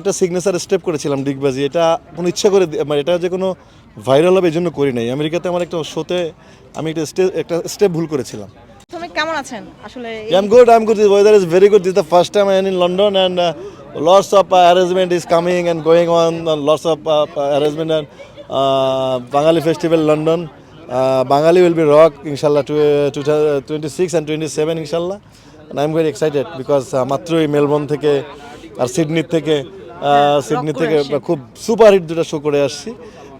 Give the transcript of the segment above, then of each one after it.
একটা signature step করেছিলাম ডিগবাজি এটা কোনো ইচ্ছা করে মানে এটা যে কোনো ভাইরাল হবে এই জন্য করি নাই। আমেরিকাতে আমার একটা শোতে আমি একটা স্টেপ একটা স্টেপ ভুল করেছিলাম। কেমন আছেন? আসলে weather is very good this the first time I London and lots of arrangement is coming and going on lots of arrangement Bangali festival London Bangali will be rock ইনশাল্লাহ two two twenty six and twenty seven ইনশাল্লাহ I am excited because মাত্রই Melbourne থেকে আর সিডনির থেকে Sydney থেকে খুব super hit দুটো show করে আসছি।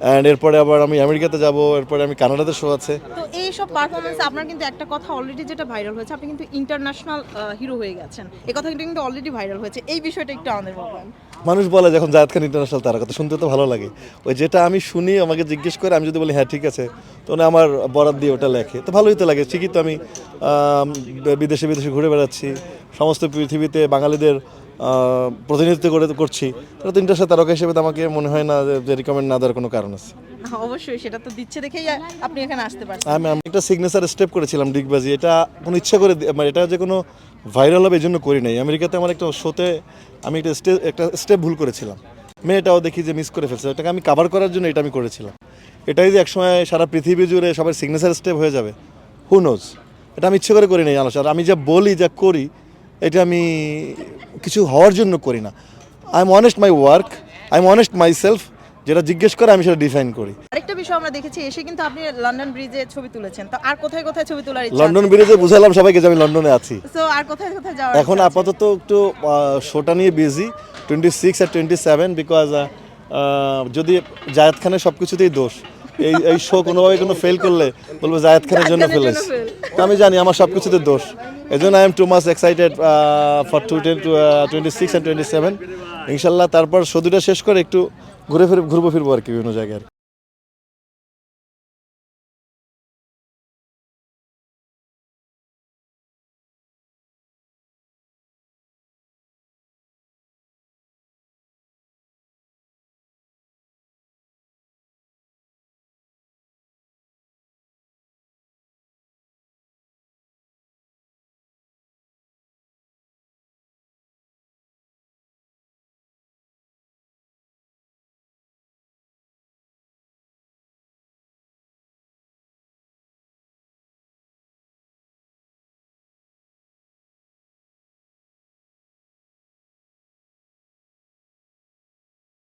অ্যান্ড এরপরে আবার আমি আমেরিকাতে যাব এরপরে আমি কানাডাতে শো আছে। তো এই সব পারফরমেন্সে আপনার কিন্তু একটা কথা অলরেডি যেটা ভাইরাল হয়েছে আপনি কিন্তু ইন্টারন্যাশনাল হিরো হয়ে গেছেন। এই কথা কিন্তু অলরেডি ভাইরাল হয়েছে। এই বিষয়টা একটু আমাদের বলবেন। মানুষ বলে যখন জায়দ খান ইন্টারন্যাশনাল তারা কথা শুনতে তো ভালো লাগে। ওই যেটা আমি শুনি আমাকে জিজ্ঞেস করে আমি যদি বলি হ্যাঁ ঠিক আছে। তো উনি আমার বরাদ দিয়ে ওটা লেখে। তো ভালোই তো লাগে। ঠিকই তো আমি বিদেশে বিদেশে ঘুরে বেড়াচ্ছি। সমস্ত পৃথিবীতে বাঙালিদের প্রতিনিধিত্ব করে করছি। তাহলে তো সাথে তারকা হিসেবে তো আমাকে মনে হয় না যে রিকমেন্ড না দেওয়ার কোনো কারণ আছে। অবশ্যই সেটা তো দিচ্ছে দেখেই আপনি এখানে আসতে পারছেন। আমি আমি একটা সিগনেচার স্টেপ করেছিলাম ডিগবাজি এটা কোনো ইচ্ছা করে মানে এটা যে কোনো ভাইরাল হবে এই জন্য করি নাই। আমেরিকাতে আমার একটা শোতে আমি একটা স্টেপ একটা স্টেপ ভুল করেছিলাম। মেয়েটাও দেখি যে মিস করে ফেলছে। এটাকে আমি কাভার করার জন্য এটা আমি করেছিলাম। এটাই যে একসময় সারা পৃথিবী জুড়ে সবার সিগনেচার স্টেপ হয়ে যাবে। হু নোজ এটা আমি ইচ্ছে করে করি নাই জানো আর আমি যা বলি যা করি এটা আমি কিছু হওয়ার জন্য করি না। I am honest my work I am honest myself যেটা জিজ্ঞেস করে আমি সেটা ডিফাইন করি। আরেকটা বিষয় আমরা দেখেছি এসে কিন্তু আপনি লন্ডন ব্রিজে ছবি তুলেছেন। তো আর কোথায় কোথায় ছবি তোলার ইচ্ছা লন্ডন ব্রিজে বুঝালাম সবাইকে যে আমি লন্ডনে আছি। সো আর কোথায় কোথায় যাওয়ার এখন আপাতত একটু শোটা নিয়ে বিজি টোয়েন্টি সিক্স আর টোয়েন্টি সেভেন বিকজ যদি জায়েদ খানের সব কিছুতেই দোষ এই এই শো কোনোভাবে কোনো ফেল করলে বলব জায়েদ খানের জন্য ফেলেছি আমি জানি আমার সব কিছুতে দোষ এই জন্য I am too much excited for two ten two twenty six and twenty seven ইনশাল্লাহ তারপর সদুটা শেষ করে একটু ঘুরে ফিরে, ঘুরবো, ফিরবো আর কি, বিভিন্ন জায়গায়।